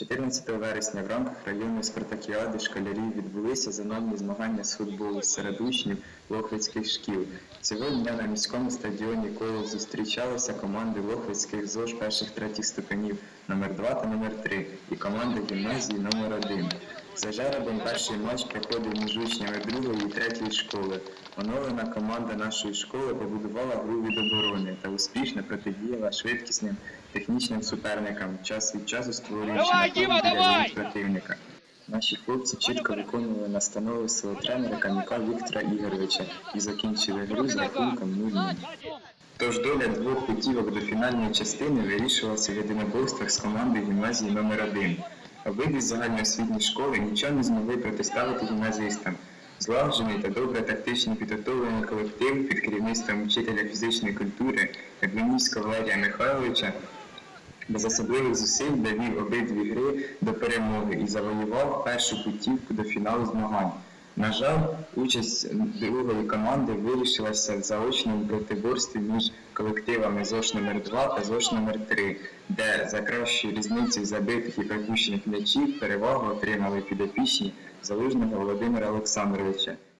14 вересня в рамках районної спартакіади школярів відбулися зональні змагання з футболу серед учнів Лохвицьких шкіл. Цього дня на міському стадіоні коло зустрічалися команди Лохвицьких ЗОЖ перших третіх ступенів номер 2 та номер 3 і команди гімназії номер 1 За жеребом перший матч проходив між учнями другої і третьої школи. Оновлена команда нашої школи побудувала гру від оборони та успішно протидіяла швидкісним технічним суперникам, час від часу створюючи Для давай! противника. Наші хлопці чітко виконували настанови свого тренера Каміка Віктора Ігоровича і закінчили гру з рахунком 0-0. Тож доля двох путівок до фінальної частини вирішувалася в єдиноборствах з командою гімназії номер 1 Обидві загальноосвітні школи нічого не змогли протиставити гімназистам. Злагоджений та добре тактично підготовлений колектив під керівництвом вчителя фізичної культури Яблонівського Валерія Михайловича без особливих зусиль довів обидві гри до перемоги і завоював першу путівку до фіналу змагань. На жаль, участь другої команди вирішилася в заочному протиборстві між колективами ЗОШ номер 2 та ЗОШ номер 3 де за кращою різницею забитих і пропущених м'ячів перевагу отримали підопічні залужного Володимира Олександровича.